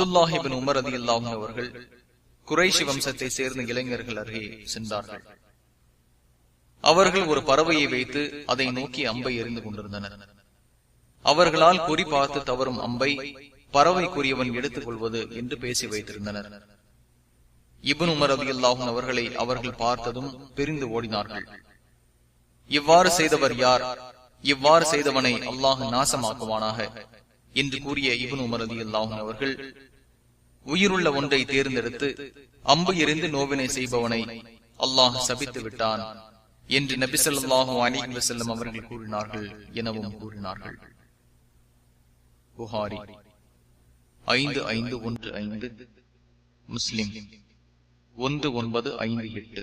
அப்துல்லாஹிபின் Umar அதி அல்லாஹும் அவர்கள் குறைஷி வம்சத்தை சேர்ந்த இளைஞர்கள் அருகே சென்றார்கள். அவர்கள் ஒரு பறவையை வைத்து அதை நோக்கி அம்பை எறிந்து கொண்டிருந்தனர். அவர்களால் குறி பார்த்து தவறும் அம்பை பறவைக்குரியவன் எடுத்துக் கொள்வது என்று பேசி வைத்திருந்தனர். இபன் உமர் அதி அல்லாஹும் அவர்களை அவர்கள் பார்த்ததும் பிரிந்து ஓடினார்கள். இவ்வாறு செய்தவர் யார்? இவ்வாறு செய்தவனை அல்லாஹ் நாசமாக்குவானாக. என்று கூறிய இவன் உமரதி அதி அல்லாஹும் அவர்கள் உயிருள்ள ஒன்றை தேர்ந்தெடுத்து அம்பு எறிந்து நோவினை செய்பவனை அல்லாஹ் சபித்து விட்டான் என்று நபிசல்லாஹு அலிஹி வசல்லம் அவர்கள் கூறினார்கள் எனவும் கூறினார்கள். புகாரி ஐந்து ஐந்து ஒன்று ஐந்து முஸ்லிம் ஒன்று ஒன்பது ஐந்து எட்டு.